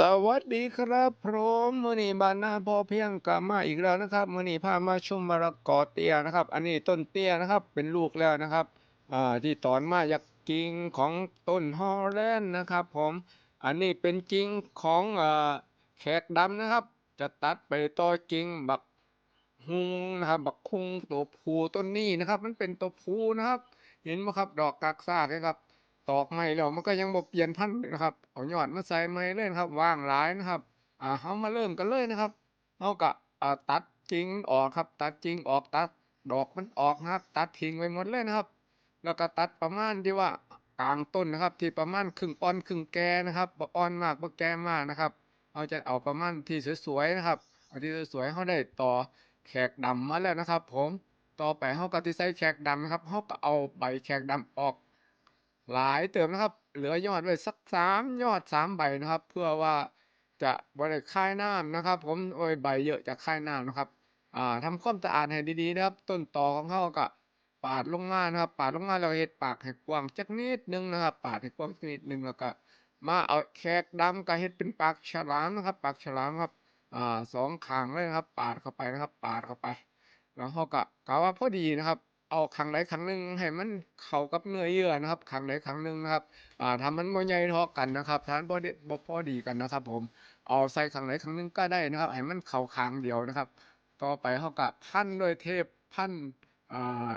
สวัสดีครับผมมือนี้บานนาพอเพียงกลับมาอีกแล้วนะครับมือนี้พามาชมมะละกอเตี้ยนะครับ อันนี้ต้นเตี้ยนะครับเป็นลูกแล้วนะครับอ่าที่ตอนมาจากกิ่งของต้นฮอลแลนด์นะครับ ผมอันนี้เป็นกิ่งของอ่าแขกดำนะครับ จะตัดไปต่อกิ่งบักฮุงนะครับบักคุงตัวผู้ต้นนี้นะครับ มันเป็นตัวผู้นะครับ เห็นไหมครับดอกกากซากเลยครับ ตอกใหม่แล้วมันก็ยังบ่เปลี่ยนพันธุ์นะครับเอายอดมาใส่ใหม่เลยนะครับว่างหลายนะครับอ่าเฮามาเริ่มกันเลยนะครับเฮาก็อ่าตัดกิ่งออกครับ ตัดกิ่งออกตัดดอกมันออกนะครับ ตัดทิ้งไว้หมดเลยนะครับ แล้วก็ตัดประมาณที่ว่ากลางต้นนะครับ ที่ประมาณครึ่งอ่อนครึ่งแก่นะครับบ่อ่อนมากบ่แก่มากนะครับเราจะเอาประมาณที่สวยๆนะครับเอาที่สวยๆเฮาได้ต่อแขกดำมาแล้วนะครับ ผมต่อไปเฮาก็สิใส่แขกดำนะครับเฮาก็เอาใบแขกดำออก หลายเติมนะครับ เหลือยอดไว้สักสามยอดสามใบนะครับ เพื่อว่าจะบริคายน้ำนะครับ ผมโอ้ยใบเยอะจะคายน้ำนะครับอ่าทำความสะอาดให้ดีๆนะครับ ต้นตอของเขาก็ปาดลงมานะครับ ปาดลงมาแล้วเฮ็ดปากให้กว้างจักนิดนึงนะครับ ปาดให้กว้างสักนิดนึงแล้วก็มาเอาแขกดำก็เฮ็ดเป็นปากฉลามนะครับ ปากฉลามครับอ่าสองขางเลยนะครับ ปาดเข้าไปนะครับ ปาดเข้าไป แล้วเขาก็กะว่าพอดีนะครับ เอาข้งใดข้งหนึ่งให้มันเข้ากับเนื้อเยื่อนะครับข้งใดข้งหนึ่งนะครับอ่าถ้ามันบ่ใหญ่เท่ากันนะครับถ้านบ่ได้บ่พอดีกันนะครับ ผมเอาใส่ข้งใดข้งหนึ่งก็ได้นะครับให้มันเข้าข้างเดียวนะครับ ต่อไปเขาก็พันด้วยเทปพันอ่า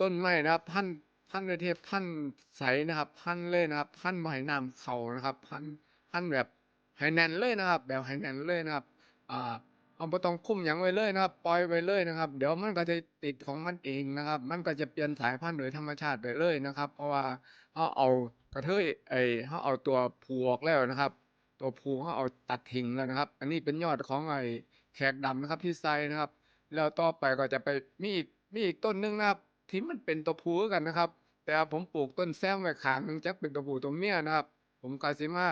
ต้นไม้นะครับพันพันด้วยเทปพันใสนะครับ พันเลยนะครับ พันบ่ให้น้ำเข้านะครับ พันพันแบบให้แน่นเลยนะครับ แบบให้แน่นเลยนะครับอ่า เอาบ่ต้องคุมหยังไว้เลยนะครับ ปล่อยไว้เลยนะครับ เดี๋ยวมันก็จะติดของมันเองนะครับ มันก็จะเปลี่ยนสายพันธุ์โดยธรรมชาติไปเลยนะครับ เพราะว่าเราเอากระเทยไอ้เราเอาตัวผูออกแล้วนะครับ ตัวผูเราเอาตัดทิ้งแล้วนะครับ อันนี้เป็นยอดของไอ้แขกดำนะครับที่ใส่นะครับ แล้วต่อไปก็จะไปมีอีกมีอีกต้นหนึงนะครับ ที่มันเป็นตัวผู้คือกันนะครับ แต่ผมปลูกต้นแซมไว้ขางหนึงจักเป็นตัวผูตัวเมียนะครับ ผมก็สิมา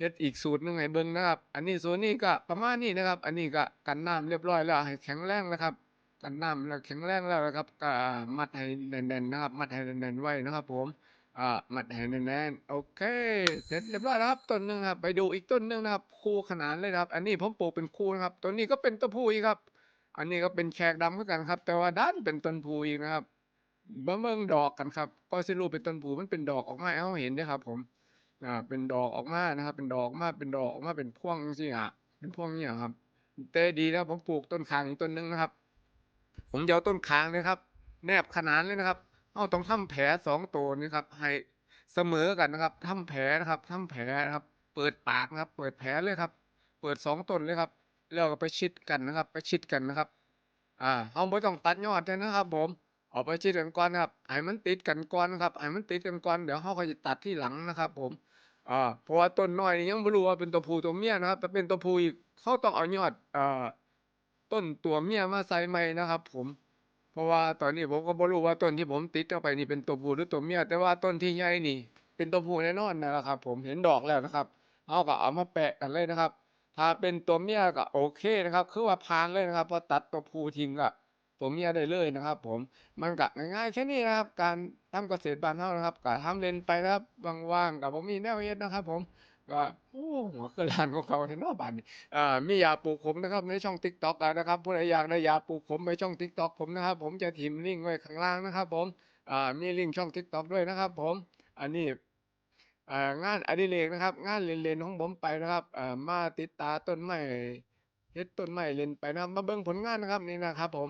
เฮ็ดอีกสูตรหนึ่งให้เบิ่งนะครับ อันนี้สูตรนี้ก็ประมาณนี้นะครับ อันนี้ก็กันน้ำเรียบร้อยแล้วให้แข็งแรงนะครับ กันน้ำแล้วแข็งแรงแล้วนะครับก็มัดให้แน่นๆนะครับ มัดให้แน่นๆไว้นะครับ ผมอ่ามัดให้แน่นๆโอเค เสร็จเรียบร้อยแล้วครับต้นหนึงครับ ไปดูอีกต้นหนึงนะครับ คู่ขนานเลยนะครับ อันนี้ผมปลูกเป็นคู่นะครับต้นนี้ก็เป็นตัวผู้อีกครับ อันนี้ก็เป็นแขกดำคือกันครับ แต่ว่าดันเป็นต้นผู้อีกนะครับมาเบิ่งดอกกันครับ ก็สิรู้เป็นต้นผู้มันเป็นดอกออกมาให้เราเห็นเด้อครับ ผม อ่าเป็นดอกออกมานะครับ เป็นดอกออกมาเป็นดอกออกมาเป็นพวงจังซี่ะเป็นพวงเนี่ยครับแต่ดีแล้วผมปลูกต้นข่างอีกต้นหนึงนะครับ ผมจะเอาต้นข่างเลยครับ แนบขนานเลยนะครับเราต้องทำแผลสองตัวนี้ครับ ให้เสมอกันนะครับทำแผลนะครับทำแผลนะครับ เปิดปากนะครับ เปิดแผลเลยครับ เปิดสองต้นเลยครับแล้วก็ไปชิดกันนะครับ ไปชิดกันนะครับ อ่าเราบ่ต้องตัดยอดเลยนะครับ ผมเอาไปชิดกันก่อนครับให้มันติดกันก่อนครับให้มันติดกันก่อนเดี๋ยวเราก็จะตัดที่หลังนะครับ ผม อ่าเพราะว่าต้นน้อยนี่ยังบ่รู้ว่าเป็นตัวผู้ตัวเมียนะครับถ้าเป็นตัวผู้อีกเราต้องเอายอดอ่าต้นตัวเมียมาใส่ใหม่นะครับ ผม เพราะว่าตอนนี้ผมก็บ่รู้ว่าต้นที่ผมติดเข้าไปนี่เป็นตัวผู้หรือตัวเมียแต่ว่าต้นที่ใหญ่นี่ เป็นตัวผู้แน่นอนนะครับ ผมเห็นดอกแล้วนะครับเราก็เอามาแปะกันเลยนะครับ ถ้าเป็นตัวเมียก็โอเคนะครับ คือว่าผ่านเลยนะครับพอตัดตัวผู้ทิ้งก็ตัวเมียได้เลยนะครับ ผมมันก็ง่ายๆแค่นี้นะครับ การ ทำเกษตรบ้านเรานะครับก็ทำเล่นไปครับว่างๆก็บ่มีแนวเฮ็ดนะครับ ผมก็โอ้หัวคือล้านของเขาแท้เนาะบัดนี้อ่ามียาปลูกผมนะครับในช่อง TikTok อะนะครับผู้ใดอยากได้ยาปลูกผมไปช่อง TikTok ผมนะครับ ผมจะทิมลิงก์ไว้ข้างล่างนะครับ ผมอ่ามีลิงก์ช่อง TikTok ด้วยนะครับ ผม อันนี้อ่างานอดิเรกนะครับ งานเล่นๆของผมไปนะครับอ่ามาติดตาต้นไม้เฮ็ดต้นไม้เล่นไปนะมาเบิ่งผลงานนะครับนี่นะครับ ผม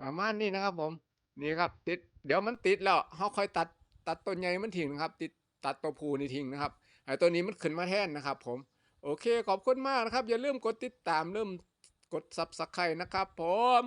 ประมาณนี้นะครับ ผม นี่ครับ ติดเดี๋ยวมันติดแล้วเขาค่อยตัดตัดต้นใหญ่มันทิ้งนะครับ ติดตัดตัวผูนี่ทิ้งนะครับไอ้ตัวนี้มันขึ้นมาแทนนะครับ ผม โอเคขอบคุณมากนะครับ อย่าลืมกดติดตามลืมกด Subscribe นะครับ ผม